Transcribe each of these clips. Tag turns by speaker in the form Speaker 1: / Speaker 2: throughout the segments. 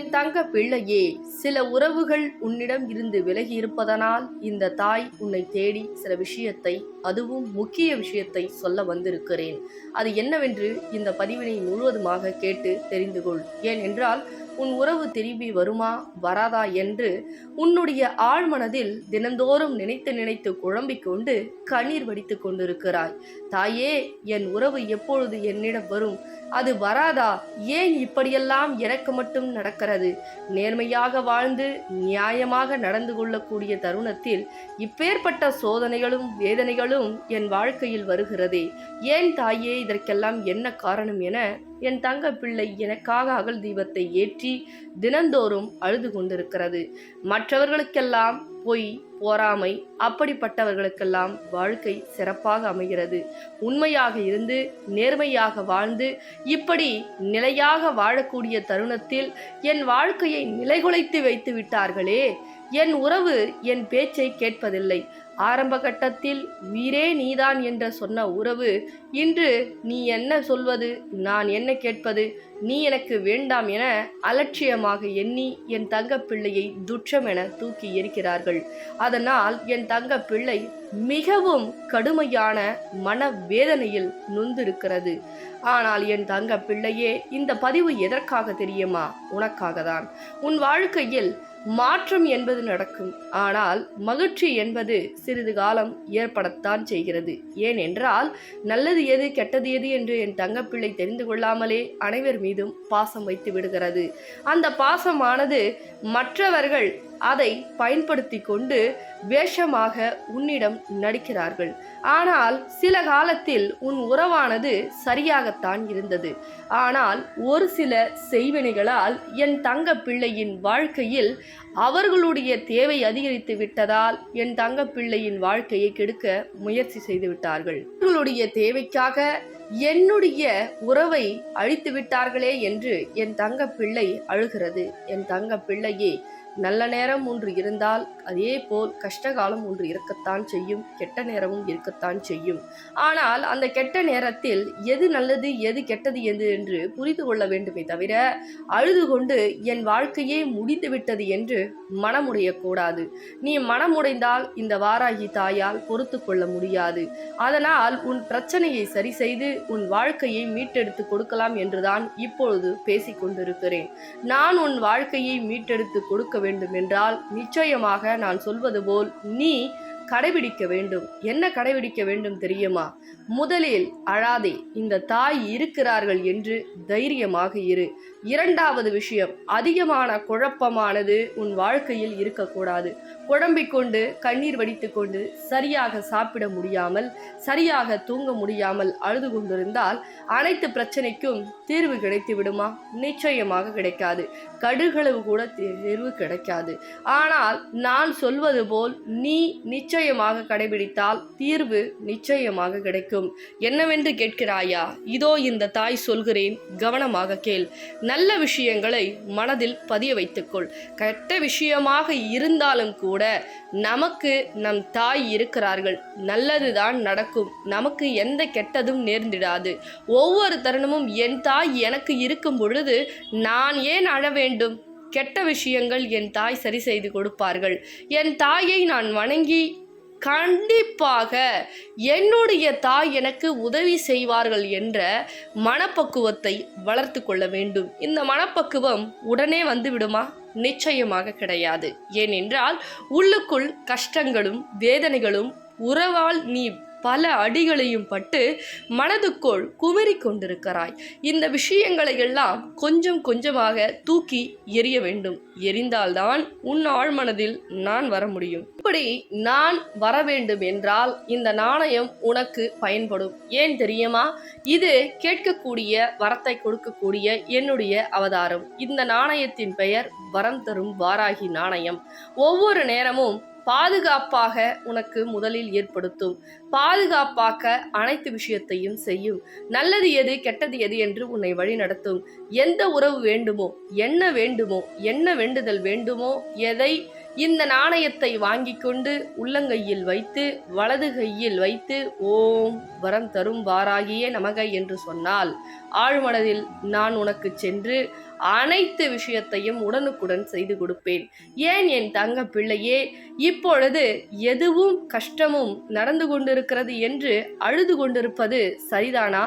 Speaker 1: என் தங்க பிள்ளையே சில உறவுகள் உன்னிடம் இருந்து விலகி இருப்பதனால் இந்த தாய் உன்னை தேடி சில விஷயத்தை அதுவும் முக்கிய விஷயத்தை சொல்ல வந்திருக்கிறேன். அது என்னவென்று இந்த பதிவினை முழுவதுமாக கேட்டு தெரிந்து கொள். ஏனென்றால் உன் உறவு திரும்பி வருமா வராதா என்று உன்னுடைய ஆழ்மனதில் தினந்தோறும் நினைத்து நினைத்து குழம்பிக் கொண்டு கண்ணீர் வடித்துக் கொண்டிருக்கிறாய். தாயே என் உறவு எப்பொழுது என்னிடம் வரும்? அது வராதா? ஏன் இப்படியெல்லாம் எனக்கு மட்டும் நடக்கிறது? நேர்மையாக வாழ்ந்து நியாயமாக நடந்து கொள்ளக்கூடிய தருணத்தில் இப்பேற்பட்ட சோதனைகளும் வேதனைகளும் என் வாழ்க்கையில் வருகிறதே. ஏன் தாயே இதற்கெல்லாம் என்ன காரணம் என என் தங்க பிள்ளை எனக்காக அகல் தீபத்தை ஏற்றி தினந்தோறும் அழுது கொண்டிருக்கிறது. மற்றவர்களுக்கெல்லாம் பொய் போராமை அப்படிப்பட்டவர்களுக்கெல்லாம் வாழ்க்கை சிறப்பாக அமைகிறது. உண்மையாக இருந்து நேர்மையாக வாழ்ந்து இப்படி நிலையாக வாழக்கூடிய தருணத்தில் என் வாழ்க்கையை நிலைகுலைத்து வைத்து விட்டார்களே. என் உறவு என் பேச்சை கேட்பதில்லை. ஆரம்ப கட்டத்தில் உயிரே நீதான் என்ற சொன்ன உறவு இன்று நீ என்ன சொல்வது நான் என்ன கேட்பது நீ எனக்கு வேண்டாம் என அலட்சியமாக எண்ணி என் தங்க பிள்ளையை என தூக்கி எரிக்கிறார்கள். அதனால் என் தங்க பிள்ளை மிகவும் கடுமையான மன வேதனையில் நொந்திருக்கிறது. ஆனால் என் தங்க பிள்ளையே இந்த பதிவு எதற்காக தெரியுமா? உனக்காக தான் உன் வாழ்க்கையில் மாற்றம் என்பது நடக்கும். ஆனால் மகிழ்ச்சி என்பது சிறிது காலம் ஏற்படத்தான் செய்கிறது. ஏனென்றால் நல்லது எது கெட்டது எது என்று என் தங்கப்பிள்ளை தெரிந்து கொள்ளாமலே அனைவர் மீதும் பாசம் வைத்து விடுகிறது. அந்த பாசமானது மற்றவர்கள் அதை பயன்படுத்தி கொண்டு வேஷமாக உன்னிடம் நடிக்கிறார்கள். ஆனால் சில காலத்தில் உன் உறவானது சரியாகத்தான் இருந்தது. ஆனால் ஒரு சில செய்வினைகளால் என் தங்க பிள்ளையின் வாழ்க்கையில் அவர்களுடைய தேவை அதிகரித்து விட்டதால் என் தங்க பிள்ளையின் வாழ்க்கையை கெடுக்க முயற்சி செய்து விட்டார்கள். அவர்களுடைய தேவைக்காக என்னுடைய உறவை அழித்து விட்டார்களே என்று என் தங்க பிள்ளை அழுகிறது. என் தங்க பிள்ளையே நல்ல நேரம் ஒன்று இருந்தால் அதே போல் கஷ்டகாலம் ஒன்று இருக்கத்தான் செய்யும் கெட்ட நேரமும் இருக்கத்தான் செய்யும். ஆனால் அந்த கெட்ட நேரத்தில் எது நல்லது எது கெட்டது எது என்று புரிந்து கொள்ள வேண்டுமே தவிர அழுது கொண்டு என் வாழ்க்கையே முடிந்து விட்டது என்று மனமுடையக்கூடாது. நீ மனமுடைந்தால் இந்த வாராகி தாயால் பொறுத்து கொள்ள முடியாது. அதனால் உன் பிரச்சனையை சரி செய்து உன் வாழ்க்கையை மீட்டெடுத்து கொடுக்கலாம் என்றுதான் இப்பொழுது பேசிக்கொண்டிருக்கிறேன் நான் உன் வாழ்க்கையை மீட்டெடுத்து கொடுக்க வேண்டும் என்றால் நிச்சயமாக நான் சொல்வது போல் நீ கடைபிடிக்க வேண்டும். என்ன கடைபிடிக்க வேண்டும் தெரியுமா? முதலில் அழாதே இந்த தாய் இருக்கிறார்கள் என்று தைரியமாக இரு. இரண்டாவது விஷயம் அதிகமான குழப்பமானது உன் வாழ்க்கையில் இருக்கக்கூடாது. குழம்பிக்கொண்டு கண்ணீர் வடித்துக்கொண்டு சரியாக சாப்பிட முடியாமல் சரியாக தூங்க முடியாமல் அழுது கொண்டிருந்தால் அனைத்து பிரச்சனைக்கும் தீர்வு கிடைத்து விடுமா? நிச்சயமாக கிடைக்காது. கடுகளவு கூட தீர்வு கிடைக்காது. ஆனால் நான் சொல்வது போல் நீ நிச்சயமாக கடைபிடித்தால் தீர்வு நிச்சயமாக கிடைக்கும். என்னவென்று கேட்கிறாயா? இதோ இந்த தாய் சொல்கிறேன் கவனமாக கேள். நல்ல விஷயங்களை மனதில் பதிய வைத்துக்கொள். கெட்ட விஷயமாக இருந்தாலும் கூட நமக்கு நம் தாய் இருக்கிறார்கள். நல்லதுதான் நடக்கும். நமக்கு எந்த கெட்டதும் நேர்ந்திடாது. ஒவ்வொரு தருணமும் என் தாய் எனக்கு இருக்கும் பொழுது நான் ஏன் அழ வேண்டும்? கெட்ட விஷயங்கள் என் தாய் சரி செய்து கொடுப்பார்கள். என் தாயை நான் வணங்கி கண்டிப்பாக என்னுடைய தாய் எனக்கு உதவி செய்வார்கள் என்ற மனப்பக்குவத்தை வளர்த்து கொள்ள வேண்டும். இந்த மனப்பக்குவம் உடனே வந்து விடுமா நிச்சயமாக கிடையாது. ஏனென்றால் உள்ளுக்குள் கஷ்டங்களும் வேதனைகளும் உறவால் நீ பல அடிகளையும் பட்டு மனதுக்குள் குமரி கொண்டிருக்கிறாய். இந்த விஷயங்களை எல்லாம் கொஞ்சம் கொஞ்சமாக தூக்கி எரிய வேண்டும். எரிந்தால்தான் உன் ஆழ்மனதில் நான் வர முடியும். இப்படி நான் வர வேண்டும் என்றால் இந்த நாணயம் உனக்கு பயன்படும். ஏன் தெரியுமா? இது கேட்கக்கூடிய வரத்தை கொடுக்கக்கூடிய என்னுடைய அவதாரம். இந்த நாணயத்தின் பெயர் வரம் தரும் வாராகி நாணயம். ஒவ்வொரு நேரமும் பாதுகாப்பாக உனக்கு முதலில் ஏற்படுத்தும். பாதுகாப்பாக்க அனைத்து விஷயத்தையும் செய்யும். நல்லது எது கெட்டது எது என்று உன்னை வழிநடத்தும் எந்த உறவு வேண்டுமோ என்ன வேண்டுமோ என்ன வேண்டுதல் வேண்டுமோ எதை இந்த நாணயத்தை வாங்கி கொண்டு உள்ளங்கையில் வைத்து வலது கையில் வைத்து ஓம் வரம் தரும் வாராகியே நமக என்று சொன்னால் ஆழ்மனதில் நான் உனக்கு சென்று அனைத்து விஷயத்தையும் உடனுக்குடன் செய்து கொடுப்பேன். ஏன் என் தங்க பிள்ளையே இப்பொழுது எதுவும் கஷ்டமும் நடந்து கொண்டிருக்கிறது என்று அழுது கொண்டிருப்பது சரிதானா?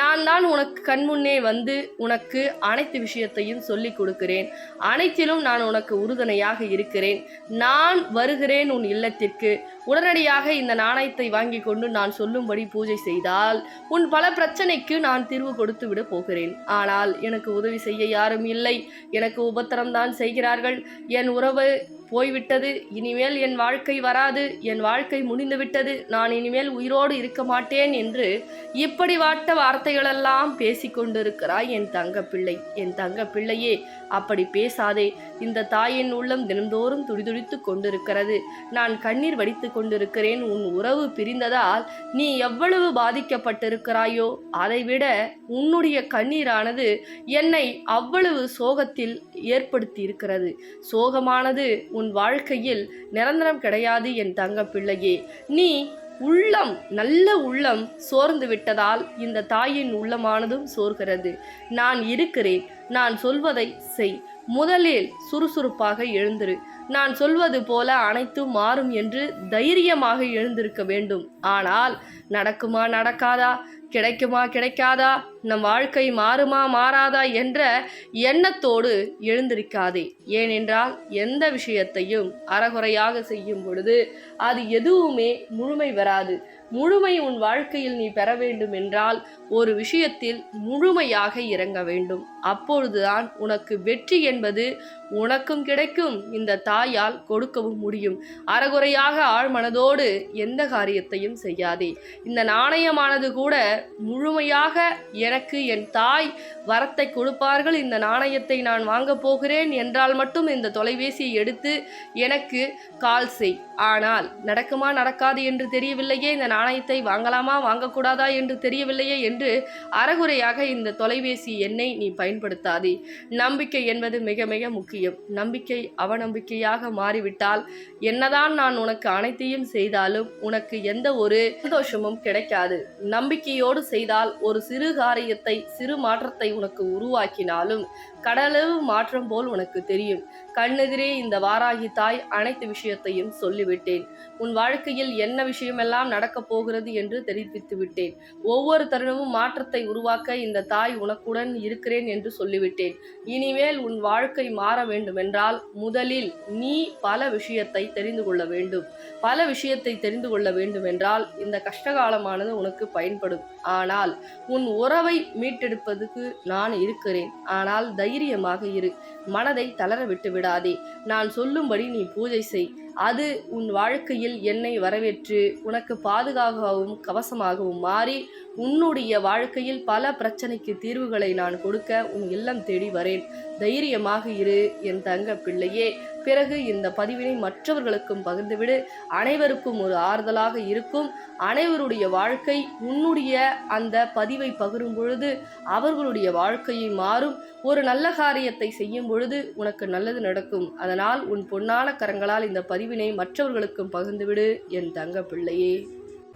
Speaker 1: நான் தான் உனக்கு கண்முன்னே வந்து உனக்கு அனைத்து விஷயத்தையும் சொல்லிக் கொடுக்கிறேன். அனைத்திலும் நான் உனக்கு உறுதுணையாக இருக்கிறேன். நான் வருகிறேன் உன் இல்லத்திற்கு. உடனடியாக இந்த நாணயத்தை வாங்கி கொண்டு நான் சொல்லும்படி பூஜை செய்தால் உன் பல பிரச்சனைக்கு நான் தீர்வு கொடுத்து விட போகிறேன். ஆனால் எனக்கு உதவி செய்ய யாரும் இல்லை. எனக்கு உபத்திரம்தான் செய்கிறார்கள். என் உறவு போய்விட்டது. இனிமேல் என் வாழ்க்கை வராது. என் வாழ்க்கை முடிந்துவிட்டது. நான் இனிமேல் உயிரோடு இருக்க மாட்டேன் என்று இப்படி வாட்ட வார்த்தைகளெல்லாம் பேசிக்கொண்டிருக்கிறாய் என் தங்கப்பிள்ளை. என் தங்கப்பிள்ளையே அப்படி பேசாதே. இந்த தாயின் உள்ளம் தினந்தோறும் துடிதுடித்து கொண்டிருக்கிறது. நான் கண்ணீர் வடித்து கொண்டிருக்கிறேன். உன் உறவு பிரிந்ததால் நீ எவ்வளவு பாதிக்கப்பட்டிருக்கிறாயோ அதைவிட உன்னுடைய கண்ணீரானது என்னை அவ்வளவு சோகத்தில் ஏற்படுத்தி இருக்கிறது சோகமானது உன் வாழ்க்கையில் நிரந்தரம் கிடையாது என் தங்க பிள்ளையே. நீ உள்ளம் நல்ல உள்ளம் சோர்ந்து விட்டதால் இந்த தாயின் உள்ளமானதும் சோர்கிறது. நான் இருக்கிறேன். நான் சொல்வதை செய். முதலில் சுறுசுறுப்பாக எழுந்திரு. நான் சொல்வது போல அனைத்தும் மாறும் என்று தைரியமாக எழுந்திருக்க வேண்டும். ஆனால் நடக்குமா நடக்காதா? கிடைக்குமா கிடைக்காதா? நம் வாழ்க்கை மாறுமா மாறாதா என்ற எண்ணத்தோடு எழுந்திருக்காதே. ஏனென்றால் எந்த விஷயத்தையும் அறகுறையாக செய்யும் பொழுது அது எதுவுமே முழுமை வராது. முழுமை உன் வாழ்க்கையில் நீ பெற வேண்டும் என்றால் ஒரு விஷயத்தில் முழுமையாக இறங்க வேண்டும். அப்பொழுதுதான் உனக்கு வெற்றி என்பது உனக்கும் கிடைக்கும். இந்த தாயால் கொடுக்கவும் முடியும். அறகுறையாக ஆழ்மனதோடு எந்த காரியத்தையும் செய்யாதே. இந்த நாணயமானது கூட முழுமையாக எனக்கு என் தாய் வரத்தை கொடுப்பார்கள். இந்த நாணயத்தை நான் வாங்கப் போகிறேன் என்றால் மட்டும் இந்த தொலைபேசியை எடுத்து எனக்கு கால் செய். ஆனால் நடக்குமா நடக்காது என்று தெரியவில்லையே. இந்த நாணயத்தை வாங்கலாமா வாங்கக்கூடாதா என்று தெரியவில்லையே என்று அறகுறையாக இந்த தொலைபேசி எண்ணை நீ பயன்படுத்தாதே. நம்பிக்கை என்பது மிக மிக முக்கியம். நம்பிக்கை அவநம்பிக்கையாக மாறிவிட்டால் என்னதான் நான் உனக்கு அனைத்தையும் செய்தாலும் உனக்கு எந்த ஒரு சந்தோஷமும் கிடைக்காது. நம்பிக்கையோடு செய்தால் ஒரு சிறு காரியத்தை சிறு மாற்றத்தை உனக்கு உருவாக்கினாலும் கடலளவு மாற்றம் போல் உனக்கு தெரியும். கண்ணெதிரே இந்த வாராகி தாய் அனைத்து விஷயத்தையும் சொல்லிவிட்டேன். உன் வாழ்க்கையில் என்ன விஷயமெல்லாம் நடக்கப் போகிறது என்று தெரிவித்து விட்டேன். ஒவ்வொரு தருணமும் மாற்றத்தை உருவாக்க இந்த தாய் உனக்குடன் இருக்கிறேன் என்று சொல்லிவிட்டேன். இனிமேல் உன் வாழ்க்கை மாற வேண்டுமென்றால் முதலில் நீ பல விஷயத்தை தெரிந்து கொள்ள வேண்டும். பல விஷயத்தை தெரிந்து கொள்ள வேண்டுமென்றால் இந்த கஷ்டகாலமானது உனக்கு பயன்படும். ஆனால் உன் உறவை மீட்டெடுப்பதுக்கு நான் இருக்கிறேன். ஆனால் தைரியமாக இரு. மனதை தளர விட்டு விடாதே. நான் சொல்லும்படி நீ பூஜை செய். அது உன் வாழ்க்கையில் என்னை வரவேற்று உனக்கு பாதுகாகவும் கவசமாகவும் மாறி உன்னுடைய வாழ்க்கையில் பல பிரச்சனைக்கு தீர்வுகளை நான் கொடுக்க உன் இல்லம் தேடி வரேன். தைரியமாக இரு என் தங்க பிள்ளையே. பிறகு இந்த பதிவினை மற்றவர்களுக்கும் பகிர்ந்துவிடு. அனைவருக்கும் ஒரு ஆறுதலாக இருக்கும். அனைவருடைய வாழ்க்கை உன்னுடைய அந்த பதிவை பகிரும் பொழுது அவர்களுடைய வாழ்க்கையை மாறும். ஒரு நல்ல காரியத்தை செய்யும் பொழுது உனக்கு நல்லது நடக்கும். அதனால் உன் பொன்னான கரங்களால் இந்த பதிவினை மற்றவர்களுக்கும் பகிர்ந்துவிடு என் தங்க பிள்ளையே.